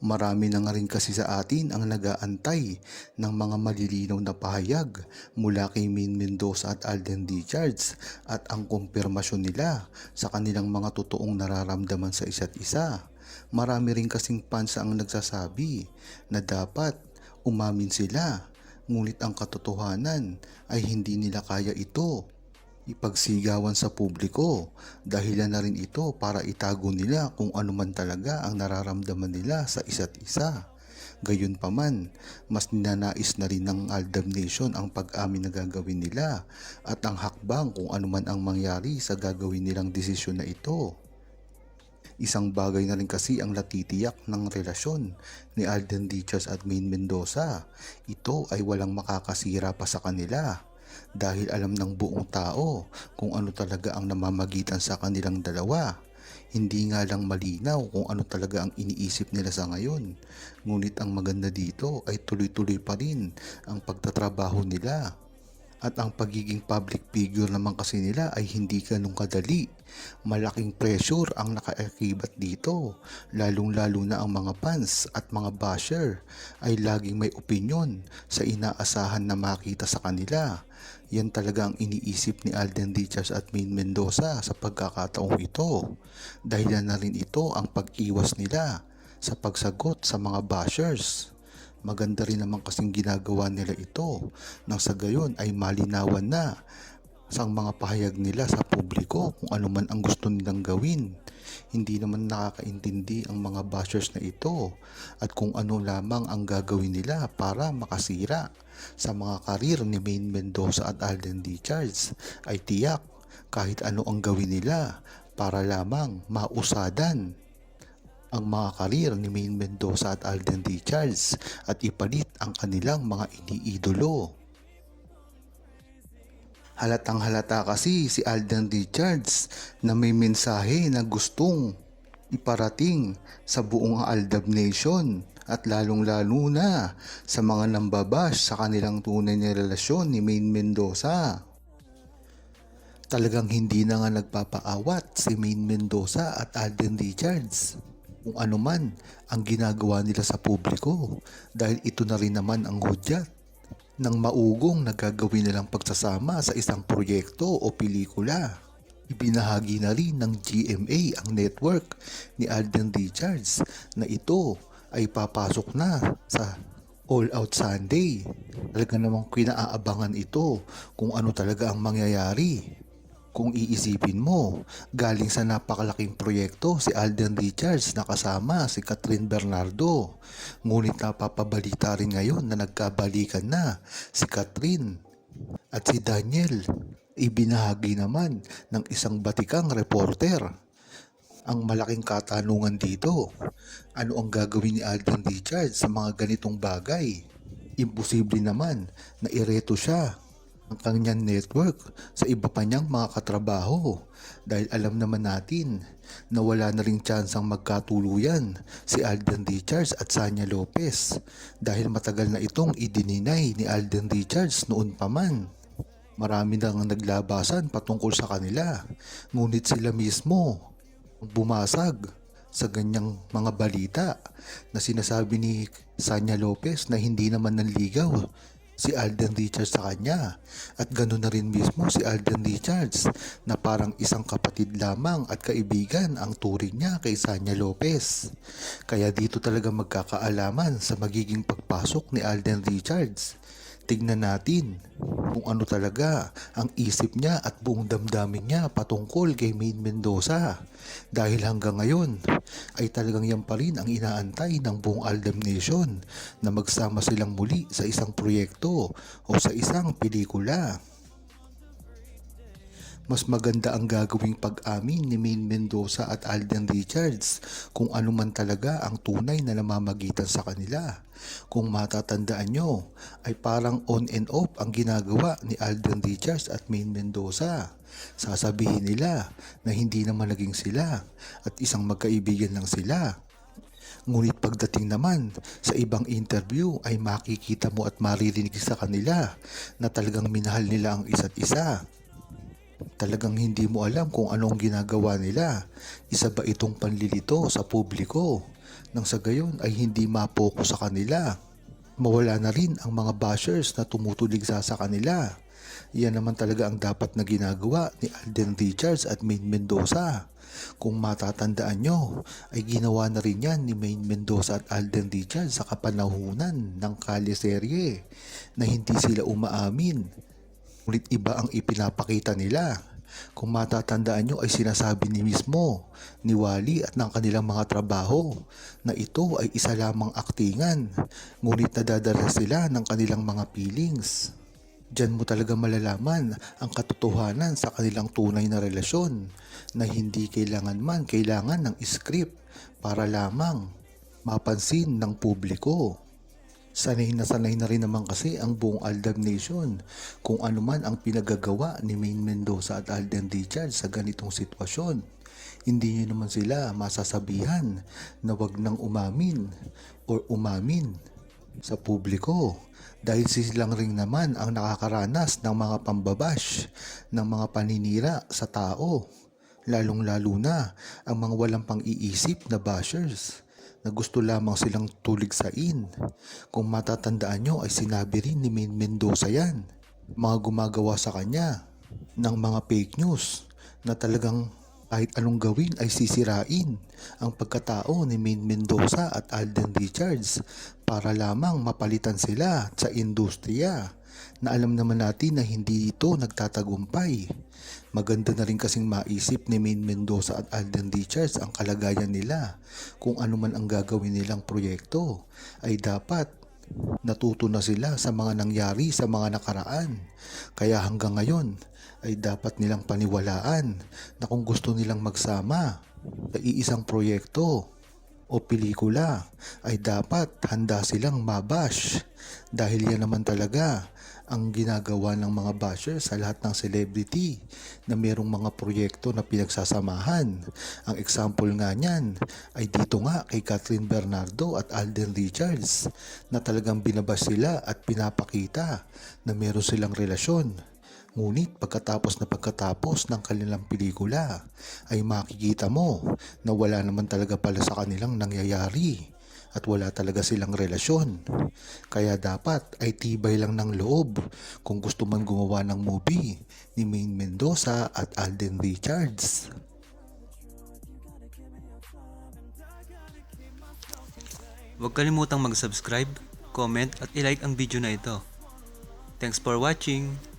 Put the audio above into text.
Marami na nga rin kasi sa atin ang nagaantay ng mga malilinaw na pahayag mula kay Min Mendoza at Alden Richards at ang kumpirmasyon nila sa kanilang mga totoong nararamdaman sa isa't isa. Marami rin kasing fans ang nagsasabi na dapat umamin sila ngunit ang katotohanan ay hindi nila kaya ito ipagsigawan sa publiko. Dahilan na rin ito para itago nila kung ano man talaga ang nararamdaman nila sa isa't isa. Gayunpaman, mas ninanais na rin ng Aldab Nation ang pag-amin na gagawin nila at ang hakbang kung ano man ang mangyari sa gagawin nilang desisyon na ito. Isang bagay na rin kasi ang natitiyak ng relasyon ni Alden Richards at Maine Mendoza. Ito ay walang makakasira pa sa kanila dahil alam ng buong tao kung ano talaga ang namamagitan sa kanilang dalawa. Hindi nga lang malinaw kung ano talaga ang iniisip nila sa ngayon. Ngunit ang maganda dito ay tuloy-tuloy pa rin ang pagtatrabaho nila. At ang pagiging public figure naman kasi nila ay hindi ganun kadali. Malaking pressure ang nakaakibat dito, lalong-lalo na ang mga fans at mga basher ay laging may opinyon sa inaasahan na makita sa kanila. Yan talaga ang iniisip ni Alden Richards at Maine Mendoza sa pagkakataong ito. Dahilan na rin ito ang pag-iwas nila sa pagsagot sa mga bashers. Maganda rin naman kasing ginagawa nila ito. Nang sa gayon ay malinawan na sa mga pahayag nila sa publiko kung ano man ang gusto nilang gawin. Hindi naman nakakaintindi ang mga bashers na ito at kung ano lamang ang gagawin nila para makasira sa mga karir ni Maine Mendoza at Alden Richards. Ay tiyak kahit ano ang gawin nila para lamang mausadan ang mga karir ni Maine Mendoza at Alden Richards at ipalit ang kanilang mga iniidolo. Halatang halata kasi si Alden Richards na may mensahe na gustong iparating sa buong Aldab Nation at lalong lalo na sa mga nambabash sa kanilang tunay na relasyon ni Maine Mendoza. Talagang hindi na nga nagpapaawat si Maine Mendoza at Alden Richards kung ano man ang ginagawa nila sa publiko dahil ito na rin naman ang hudyat ng maugong na gagawin nilang pagsasama sa isang proyekto o pelikula. Ibinahagi na rin ng GMA ang network ni Alden Richards na ito ay papasok na sa All Out Sunday. Talaga namang kinaabangan ito kung ano talaga ang mangyayari. Kung iisipin mo, galing sa napakalaking proyekto si Alden Richards na kasama si Catherine Bernardo. Ngunit napapabalita rin ngayon na nagkabalikan na si Catherine at si Daniel. Ibinahagi naman ng isang batikang reporter ang malaking katanungan dito. Ano ang gagawin ni Alden Richards sa mga ganitong bagay? Imposible naman na ireto siya ang kanyang network sa iba pa niyang mga katrabaho dahil alam naman natin na wala na ring tsansang magkatuluyan si Alden Richards at Sanya Lopez dahil matagal na itong idininay ni Alden Richards noon pa man. Marami nang naglabasan patungkol sa kanila ngunit sila mismo bumasag sa ganyang mga balita na sinasabi ni Sanya Lopez na hindi naman nanligaw si Alden Richards sa kanya at ganoon na rin mismo si Alden Richards na parang isang kapatid lamang at kaibigan ang turing niya kay Sanya Lopez. Kaya dito talaga magkakaalaman sa magiging pagpasok ni Alden Richards. Tignan natin kung ano talaga ang isip niya at buong damdamin niya patungkol kay Maine Mendoza. Dahil hanggang ngayon ay talagang yan pa rin ang inaantay ng buong Aldam Nation na magsama silang muli sa isang proyekto o sa isang pelikula. Mas maganda ang gagawing pag-amin ni Maine Mendoza at Alden Richards kung ano man talaga ang tunay na namamagitan sa kanila. Kung matatandaan nyo, ay parang on and off ang ginagawa ni Alden Richards at Maine Mendoza. Sasabihin nila na hindi naman naging sila at isang magkaibigan lang sila. Ngunit pagdating naman sa ibang interview ay makikita mo at maririnig sa kanila na talagang minahal nila ang isa't isa. Talagang hindi mo alam kung anong ginagawa nila. Isa ba itong panlilito sa publiko? nang sa gayon ay hindi mapoko sa kanila. Mawala na rin ang mga bashers na tumutuligsa sa kanila. Yan naman talaga ang dapat na ginagawa ni Alden Richards at Maine Mendoza. Kung matatandaan nyo, ay ginawa na rin yan ni Maine Mendoza at Alden Richards sa kapanahunan ng Kali serye na hindi sila umaamin. Ngunit iba ang ipinapakita nila. Kung matatandaan nyo ay sinasabi ni mismo, ni Wally at ng kanilang mga trabaho na ito ay isa lamang aktingan, ngunit nadadala sila ng kanilang mga feelings. Diyan mo talaga malalaman ang katotohanan sa kanilang tunay na relasyon na hindi kailangan man kailangan ng script para lamang mapansin ng publiko. Sanay na sanay na rin naman kasi ang buong Aldab Nation kung ano man ang pinagagawa ni Maine Mendoza at Alden Richards sa ganitong sitwasyon. Hindi niyo naman sila masasabihan na wag nang umamin or umamin sa publiko dahil silang ring naman ang nakakaranas ng mga pambabash ng mga paninira sa tao lalong-lalo na ang mga walang pang-iisip na bashers na gusto lamang silang tuligsain. Kung matatandaan nyo ay sinabi rin ni Maine Mendoza yan, mga gumagawa sa kanya ng mga fake news na talagang kahit anong gawin ay sisirain ang pagkatao ni Maine Mendoza at Alden Richards para lamang mapalitan sila sa industriya na alam naman natin na hindi ito nagtatagumpay. Maganda na rin kasing maisip ni Maine Mendoza at Alden Richards ang kalagayan nila kung ano man ang gagawin nilang proyekto ay dapat natuto na sila sa mga nangyari sa mga nakaraan. Kaya hanggang ngayon ay dapat nilang paniwalaan na kung gusto nilang magsama sa iisang proyekto o pelikula ay dapat handa silang mabash dahil yan naman talaga ang ginagawa ng mga basher sa lahat ng celebrity na mayroong mga proyekto na pinagsasamahan. Ang example nga niyan ay dito nga kay Catherine Bernardo at Alden Richards na talagang binabas sila at pinapakita na meron silang relasyon. Ngunit pagkatapos na pagkatapos ng kanilang pelikula ay makikita mo na wala naman talaga pala sa kanilang nangyayari at wala talaga silang relasyon. Kaya dapat ay tibay lang ng loob kung gusto man gumawa ng movie ni Maine Mendoza at Alden Richards. Huwag kalimutang mag-subscribe, comment at ilike ang video na ito. Thanks for watching!